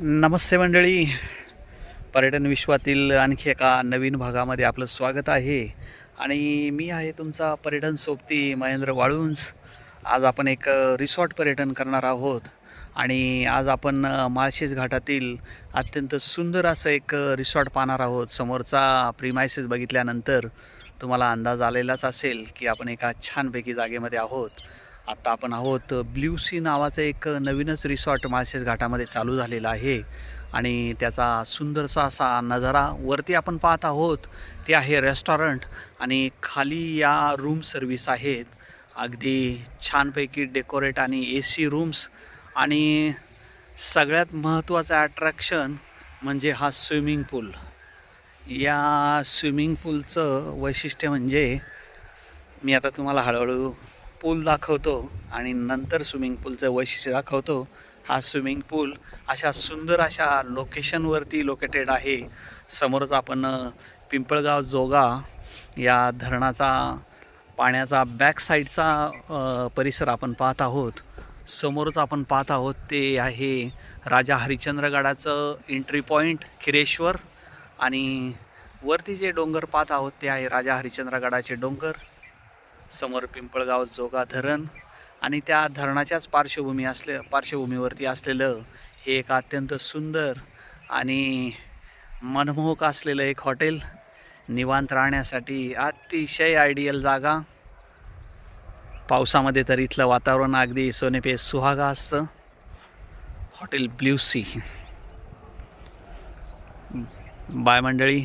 नमस्ते मंडळी. पर्यटन विश्वातील आणखी एका नवीन भागामध्ये आपलं स्वागत आहे. आणि मी आहे तुमचा पर्यटन सोबती महेंद्र वाळुंज. आज आपण एक रिसॉर्ट पर्यटन करणार आहोत. आणि आज आपण माळशेज घाटातील अत्यंत सुंदर असं एक रिसॉर्ट पाहणार आहोत. समोरचा प्रिमायसेस बघितल्यानंतर तुम्हाला अंदाज आलेलाच असेल की आपण एका छानपैकी जागेमध्ये आहोत. आत्ता आपण आहोत ब्ल्यू सी नावाचं एक नवीनच रिसॉर्ट माळशेज घाटामध्ये चालू झालेलं आहे. आणि त्याचा सुंदरसा असा नजारा वरती आपण पाहत आहोत. ते आहे रेस्टॉरंट आणि खाली या रूम सर्विस आहेत. अगदी छानपैकी डेकोरेट आणि ए सी रूम्स. आणि सगळ्यात महत्त्वाचं ॲट्रॅक्शन म्हणजे हा स्विमिंग पूल. या स्विमिंग पूलचं वैशिष्ट्य म्हणजे मी आता तुम्हाला हळूहळू पूल दाखवतो आणि नंतर स्विमिंग पूलचं वैशिष्ट्य दाखवतो. हा स्विमिंग पूल अशा सुंदर अशा लोकेशनवरती लोकेटेड आहे. समोरच आपण पिंपळगाव जोगा या धरणाचा पाण्याचा बॅक साईडचा परिसर आपण पाहत आहोत. समोरच आपण पाहत आहोत ते आहे राजा हरिश्चंद्रगडाचं एंट्री पॉईंट खिरेश्वर आणि वरती जे डोंगर पाहत आहोत ते आहे राजा हरिश्चंद्रगडाचे डोंगर. समोर पिंपळगाव जोगा धरण आणि त्या धरणाच्याच पार्श्वभूमी असले पार्श्वभूमीवरती असलेलं हे एक अत्यंत सुंदर आणि मनमोहक असलेलं एक हॉटेल निवांत राहण्यासाठी अतिशय आयडियल जागा. पावसामध्ये तर इथलं वातावरण अगदी सोनेपे सुहागा असतं. Hotel blue C. बाय मंडळी.